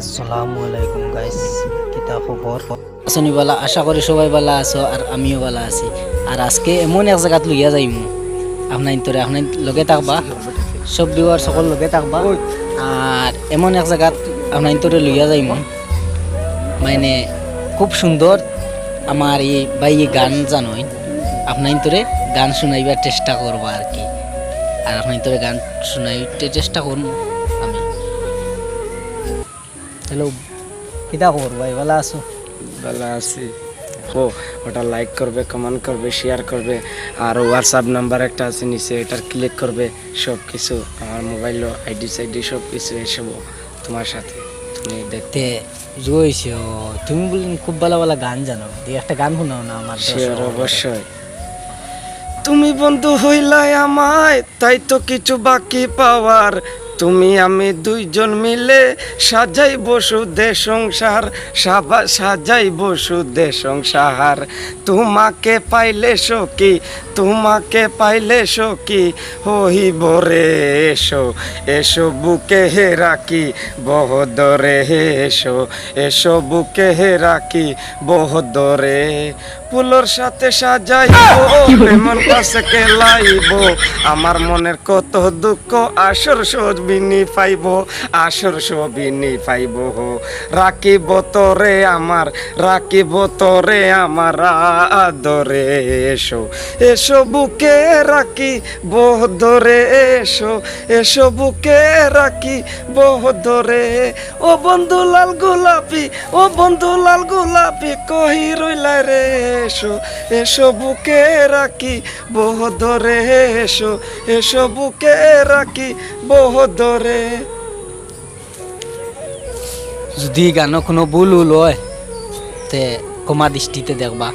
আসসালামু আলাইকুম গাইস কিতা খবর আসনি বালা, আশা করি সবাই বালা আছো আর আমিও বালা আছি। আর আজকে এমন এক জায়গাত লইয়া যাইমু। আপনার তোরে আপনার লগে থাকবা। সব বিওয়ার সকল লগে থাকবা। আর এমন এক জায়গাত আপনার তোরে লইয়া যাইমু। মানে খুব সুন্দর আমার এই বাই এই গান জানোই। আপনার তোরে গান শুনাইবার চেষ্টা করব আর কি। আর আপনার তোরে গান শুনাইতে চেষ্টা করব আমি। হ্যালো কিতা খবর ভাই ভালো আছো ভালো আছি ও ওটা লাইক করবে কমেন্ট করবে শেয়ার করবে আর হোয়াটসঅ্যাপ নাম্বার একটা আছে নিচে এটার ক্লিক করবে সব কিছু আমার মোবাইল আইডি সাইডি সব কিছু এসব তোমার সাথে। তুমি দেখতে রয়েছে ও তুমি বললেন খুব ভালো ভালো গান জানো। দিয়ে একটা গান শোনাও না আমার শিওর দর্শক। অবশ্যই। তুমি বন্ধু হইলাই আমায় তাই তো কিছু বাকি পাওয়ার। তুমি আমি দুইজন মিলে সাজাই বসু দে সংসার, সাবা সাজাই বসু দে সংসার। তোমাকে পাইলে সখী, তোমাকে পাইলে সখী, হইব রে এসো এসো বুকে হে রাখি, বহদরে এসো এসো বুকে হে রাখি, বহদরে। ফুলোর সাথে সাজাইব প্রেমন কাছে কেলাইব, আমার মনের কত দুঃখ আসর সবিনি পাইব, আসর সবিনি পাইব রাখিব তরে আমার, রাখিব তরে আমার আদরে এসো। এসো বুকে রাখি বহদরে এসো এসো বুকে রাখি বহদরে ও বন্ধু লাল গোলাপি, ও বন্ধু লাল গোলাপি, কহি রইলা রে এসো। এসো বুকে রাখি বহদরে এসো এসো বুকে রাখি বহদরে যদি গানো কোনো ভুল উল হয় তে কমা দৃষ্টিতে দেখবা।